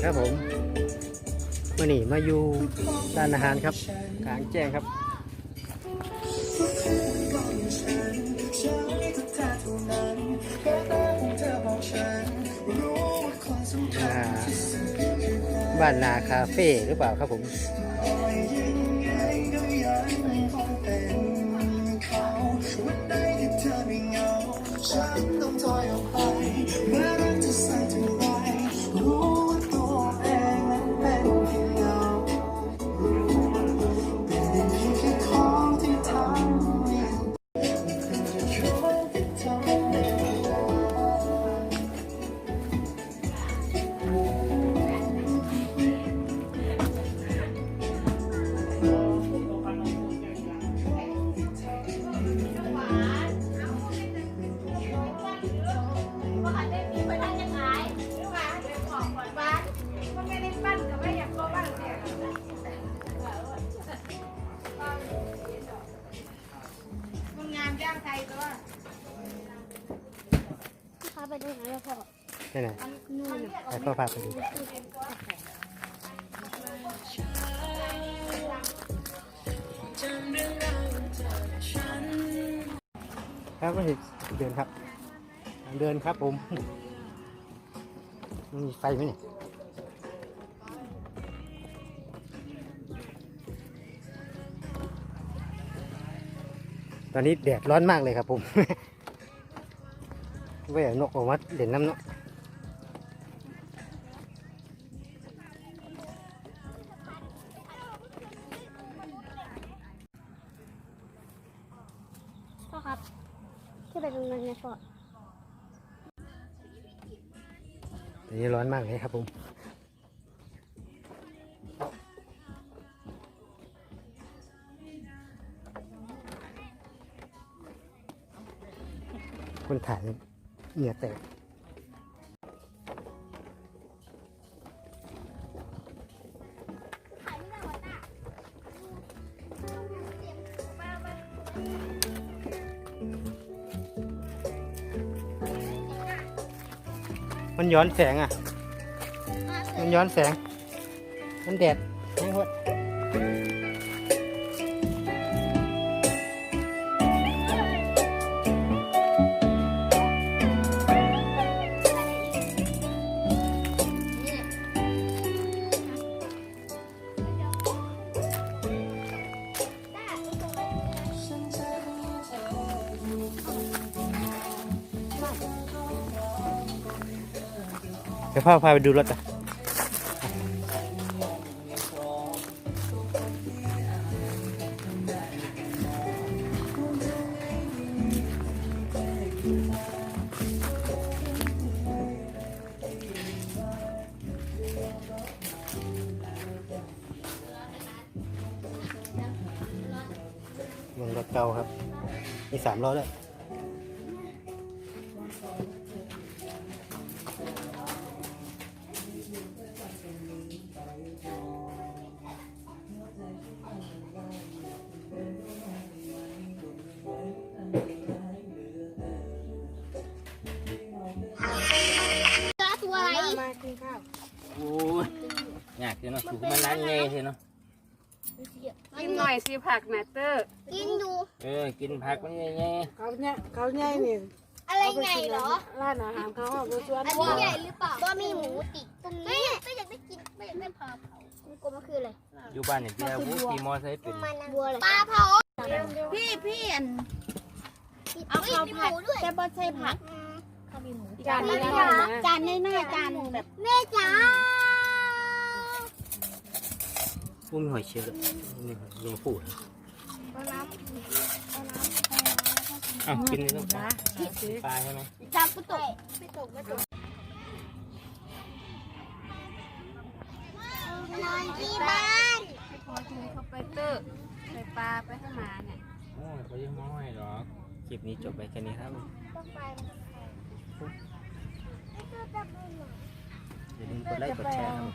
นะครับผมมื่อนี้มาอยู่ร้านอาหารครับกลางแจ้งครับบ้านนาคาเฟ่หรือเปล่าครับผมามย่างไทยตัวพาไปดูหน่อยพ่อนี่ไหนนู่นไปพ่อพาไปดูครับก็เห็นเดินครับทางเดินครับผมมันมีไฟไหมเนี่ย ตอนนี้แดดร้อนมากเลยครับผมเว่านกออกมาเด่นน้ำเนาะพ่อครับที่ไปตรงนั้นไงพ่อตอนนี้ร้อนมากเลยครับผม คนถ่ายเหงื่อแตกมันย้อนแสงอะ มันย้อนแสง มันแดดแห้งหด ยวพ่อพาไปดูรถอะรถเก่าครับ มีสามล้อด้วยตัว ยากจะเนาะถูกมันล้างเงยเถอะเนาะกินหน่อยสิผักแมตเตอร์ กินดูเออกินผักมันเงยเขาเนี่ยเขาใหญ่นี่อะไรไงเหรอร้านอาหารเขาออกมาชวนอันนี้ใหญ่หรือเปล่าบะหมี่หมูติดตรงนี้ไม่อยากได้กินไม่อยากได้ปลาเผามันกลมมันคืออะไรๆอยู่บ้านเนี่ยพี่เราขี่มอไซค์เป็นบัวอะไรปลาเผาพี่พี่อันเอาเอาข้าข้าววผัผัดดด้วยแต่บ่ใส่ผักข้าวมีหมูจานนี้นะจานน้อยๆจานแบบแม่จ๋า พวกมีหอยเชลล์นี่หอยแมงปูดเอาน้ำอ้าวกินนี่ต้องปลาปลาใช่ไหมจากกุตกไม่ตกไม่ตกนอนที่บ้านพอกินเข้าไปเตอร์ใส่ปลาไปให้หมาเนี่ยโอ้ยเขายังไม่ให้หรอกคลิปนี้จบไปแค่นี้ครับต้องไปอย่าลืมกดไลค์กดแชร์ครับ